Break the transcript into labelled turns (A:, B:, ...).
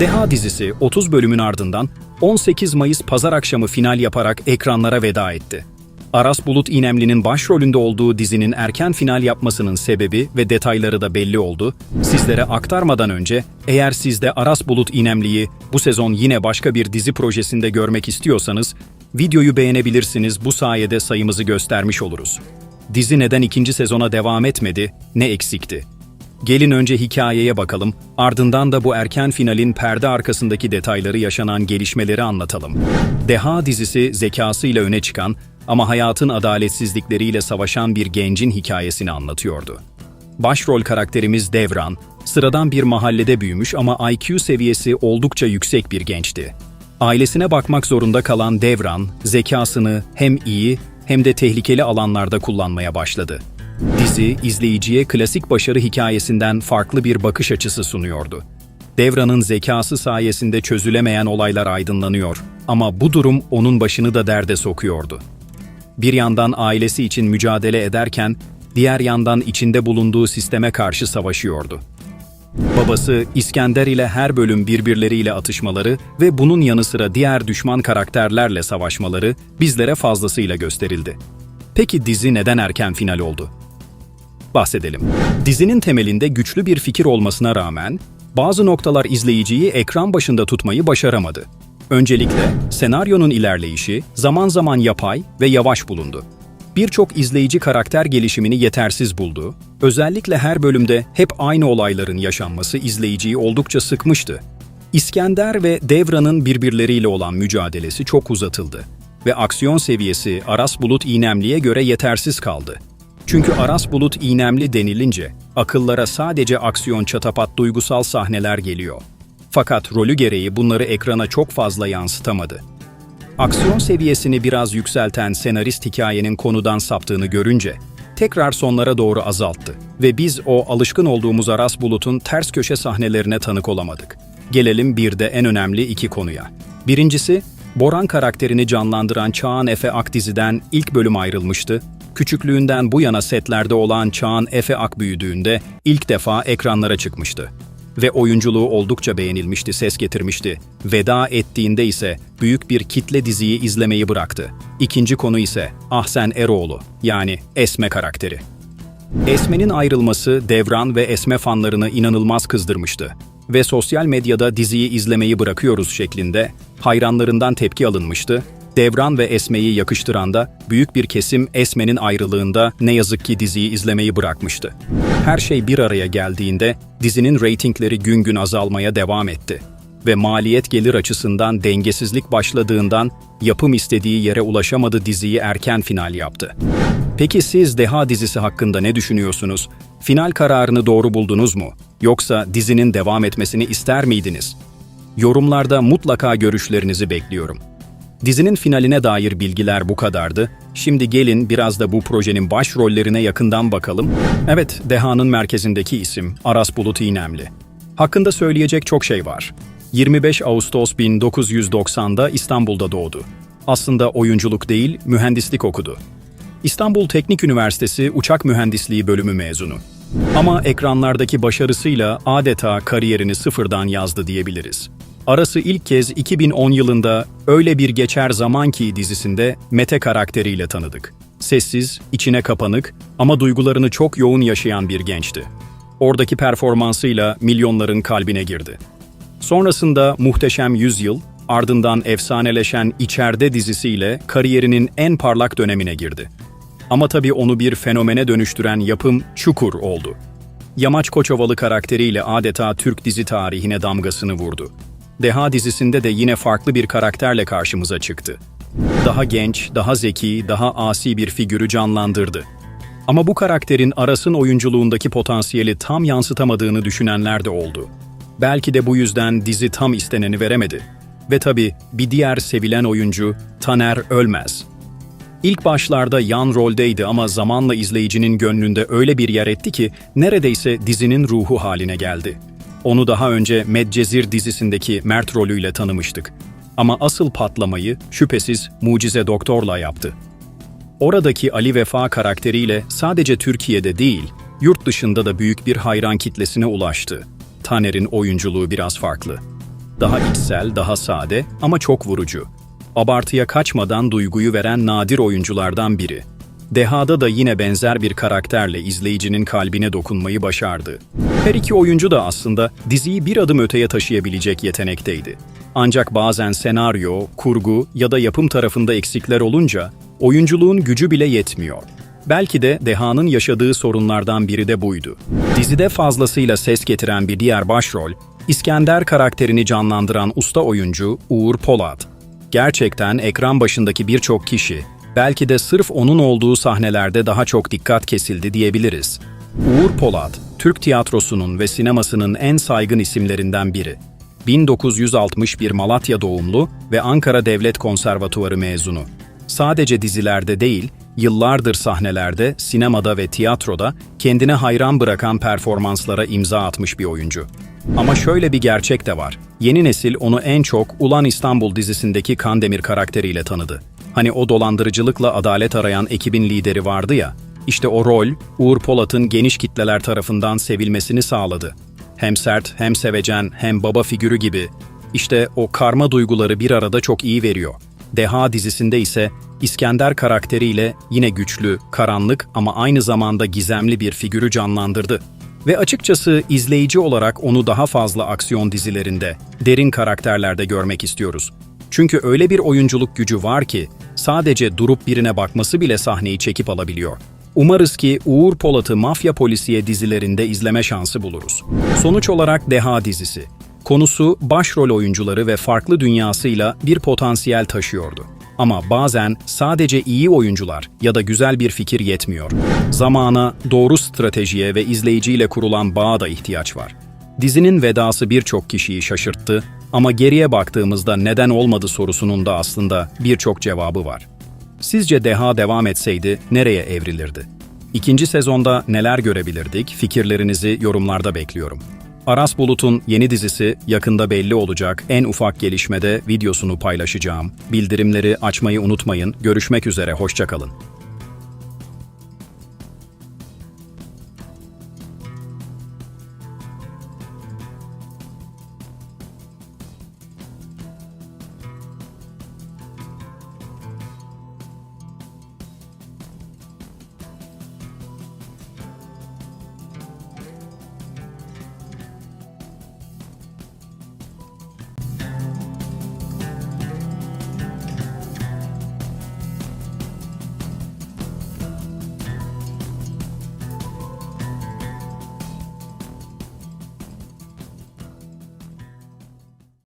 A: Deha dizisi 30 bölümün ardından 18 Mayıs pazar akşamı final yaparak ekranlara veda etti. Aras Bulut İynemli'nin başrolünde olduğu dizinin erken final yapmasının sebebi ve detayları da belli oldu. Sizlere aktarmadan önce eğer siz de Aras Bulut İynemli'yi bu sezon yine başka bir dizi projesinde görmek istiyorsanız videoyu beğenebilirsiniz bu sayede sayımızı göstermiş oluruz. Dizi neden ikinci sezona devam etmedi, ne eksikti? Gelin önce hikayeye bakalım, ardından da bu erken finalin perde arkasındaki detayları yaşanan gelişmeleri anlatalım. Deha dizisi zekasıyla öne çıkan ama hayatın adaletsizlikleriyle savaşan bir gencin hikayesini anlatıyordu. Başrol karakterimiz Devran, sıradan bir mahallede büyümüş ama IQ seviyesi oldukça yüksek bir gençti. Ailesine bakmak zorunda kalan Devran, zekasını hem iyi hem de tehlikeli alanlarda kullanmaya başladı. Dizi, izleyiciye klasik başarı hikayesinden farklı bir bakış açısı sunuyordu. Devran'ın zekası sayesinde çözülemeyen olaylar aydınlanıyor ama bu durum onun başını da derde sokuyordu. Bir yandan ailesi için mücadele ederken, diğer yandan içinde bulunduğu sisteme karşı savaşıyordu. Babası İskender ile her bölüm birbirleriyle atışmaları ve bunun yanı sıra diğer düşman karakterlerle savaşmaları bizlere fazlasıyla gösterildi. Peki dizi neden erken final oldu? Bahsedelim. Dizinin temelinde güçlü bir fikir olmasına rağmen bazı noktalar izleyiciyi ekran başında tutmayı başaramadı. Öncelikle senaryonun ilerleyişi zaman zaman yapay ve yavaş bulundu. Birçok izleyici karakter gelişimini yetersiz buldu. Özellikle her bölümde hep aynı olayların yaşanması izleyiciyi oldukça sıkmıştı. İskender ve Devran'ın birbirleriyle olan mücadelesi çok uzatıldı ve aksiyon seviyesi Aras Bulut İynemli'ye göre yetersiz kaldı. Çünkü Aras Bulut İynemli denilince akıllara sadece aksiyon çatapat duygusal sahneler geliyor. Fakat rolü gereği bunları ekrana çok fazla yansıtamadı. Aksiyon seviyesini biraz yükselten senarist hikayenin konudan saptığını görünce tekrar sonlara doğru azalttı ve biz o alışkın olduğumuz Aras Bulut'un ters köşe sahnelerine tanık olamadık. Gelelim bir de en önemli iki konuya. Birincisi, Boran karakterini canlandıran Çağan Efe Ak diziden ilk bölüm ayrılmıştı. Küçüklüğünden bu yana setlerde olan Çağan Efe Ak büyüdüğünde ilk defa ekranlara çıkmıştı ve oyunculuğu oldukça beğenilmişti, ses getirmişti. Veda ettiğinde ise büyük bir kitle diziyi izlemeyi bıraktı. İkinci konu ise Ahsen Eroğlu yani Esme karakteri. Esme'nin ayrılması Devran ve Esme fanlarını inanılmaz kızdırmıştı ve sosyal medyada diziyi izlemeyi bırakıyoruz şeklinde hayranlarından tepki alınmıştı. Devran ve Esme'yi yakıştıran da büyük bir kesim Esme'nin ayrılığında ne yazık ki diziyi izlemeyi bırakmıştı. Her şey bir araya geldiğinde dizinin reytingleri gün gün azalmaya devam etti ve maliyet gelir açısından dengesizlik başladığından yapım istediği yere ulaşamadı diziyi erken final yaptı. Peki siz Deha dizisi hakkında ne düşünüyorsunuz? Final kararını doğru buldunuz mu? Yoksa dizinin devam etmesini ister miydiniz? Yorumlarda mutlaka görüşlerinizi bekliyorum. Dizinin finaline dair bilgiler bu kadardı. Şimdi gelin biraz da bu projenin başrollerine yakından bakalım. Evet, Deha'nın merkezindeki isim Aras Bulut İynemli. Hakkında söyleyecek çok şey var. 25 Ağustos 1990'da İstanbul'da doğdu. Aslında oyunculuk değil, mühendislik okudu. İstanbul Teknik Üniversitesi Uçak Mühendisliği bölümü mezunu. Ama ekranlardaki başarısıyla adeta kariyerini sıfırdan yazdı diyebiliriz. Arası ilk kez 2010 yılında Öyle Bir Geçer Zaman Ki dizisinde Mete karakteriyle tanıdık. Sessiz, içine kapanık ama duygularını çok yoğun yaşayan bir gençti. Oradaki performansıyla milyonların kalbine girdi. Sonrasında Muhteşem Yüzyıl, ardından efsaneleşen İçeride dizisiyle kariyerinin en parlak dönemine girdi. Ama tabii onu bir fenomene dönüştüren yapım Çukur oldu. Yamaç Koçovalı karakteriyle adeta Türk dizi tarihine damgasını vurdu. Deha dizisinde de yine farklı bir karakterle karşımıza çıktı. Daha genç, daha zeki, daha asi bir figürü canlandırdı. Ama bu karakterin Aras'ın oyunculuğundaki potansiyeli tam yansıtamadığını düşünenler de oldu. Belki de bu yüzden dizi tam isteneni veremedi. Ve tabii bir diğer sevilen oyuncu Taner Ölmez. İlk başlarda yan roldeydi ama zamanla izleyicinin gönlünde öyle bir yer etti ki neredeyse dizinin ruhu haline geldi. Onu daha önce Medcezir dizisindeki Mert rolüyle tanımıştık. Ama asıl patlamayı şüphesiz Mucize Doktor'la yaptı. Oradaki Ali Vefa karakteriyle sadece Türkiye'de değil, yurt dışında da büyük bir hayran kitlesine ulaştı. Taner'in oyunculuğu biraz farklı. Daha içsel, daha sade ama çok vurucu. Abartıya kaçmadan duyguyu veren nadir oyunculardan biri. Deha'da da yine benzer bir karakterle izleyicinin kalbine dokunmayı başardı. Her iki oyuncu da aslında diziyi bir adım öteye taşıyabilecek yetenekteydi. Ancak bazen senaryo, kurgu ya da yapım tarafında eksikler olunca oyunculuğun gücü bile yetmiyor. Belki de Deha'nın yaşadığı sorunlardan biri de buydu. Dizide fazlasıyla ses getiren bir diğer başrol, İskender karakterini canlandıran usta oyuncu Uğur Polat. Gerçekten ekran başındaki birçok kişi, belki de sırf onun olduğu sahnelerde daha çok dikkat kesildi diyebiliriz. Uğur Polat, Türk tiyatrosunun ve sinemasının en saygın isimlerinden biri. 1961 Malatya doğumlu ve Ankara Devlet Konservatuarı mezunu. Sadece dizilerde değil, yıllardır sahnelerde, sinemada ve tiyatroda kendine hayran bırakan performanslara imza atmış bir oyuncu. Ama şöyle bir gerçek de var. Yeni nesil onu en çok Ulan İstanbul dizisindeki Kandemir karakteriyle tanıdı. Hani o dolandırıcılıkla adalet arayan ekibin lideri vardı ya, işte o rol, Uğur Polat'ın geniş kitleler tarafından sevilmesini sağladı. Hem sert, hem sevecen, hem baba figürü gibi. İşte o karma duyguları bir arada çok iyi veriyor. Deha dizisinde ise İskender karakteriyle yine güçlü, karanlık ama aynı zamanda gizemli bir figürü canlandırdı. Ve açıkçası izleyici olarak onu daha fazla aksiyon dizilerinde, derin karakterlerde görmek istiyoruz. Çünkü öyle bir oyunculuk gücü var ki sadece durup birine bakması bile sahneyi çekip alabiliyor. Umarız ki Uğur Polat'ı mafya polisiye dizilerinde izleme şansı buluruz. Sonuç olarak Deha dizisi. Konusu başrol oyuncuları ve farklı dünyasıyla bir potansiyel taşıyordu. Ama bazen sadece iyi oyuncular ya da güzel bir fikir yetmiyor. Zamana, doğru stratejiye ve izleyiciyle kurulan bağa da ihtiyaç var. Dizinin vedası birçok kişiyi şaşırttı ama geriye baktığımızda neden olmadı sorusunun da aslında birçok cevabı var. Sizce Deha devam etseydi nereye evrilirdi? İkinci sezonda neler görebilirdik? Fikirlerinizi yorumlarda bekliyorum. Aras Bulut'un yeni dizisi yakında belli olacak. En ufak gelişmede videosunu paylaşacağım. Bildirimleri açmayı unutmayın. Görüşmek üzere, hoşçakalın.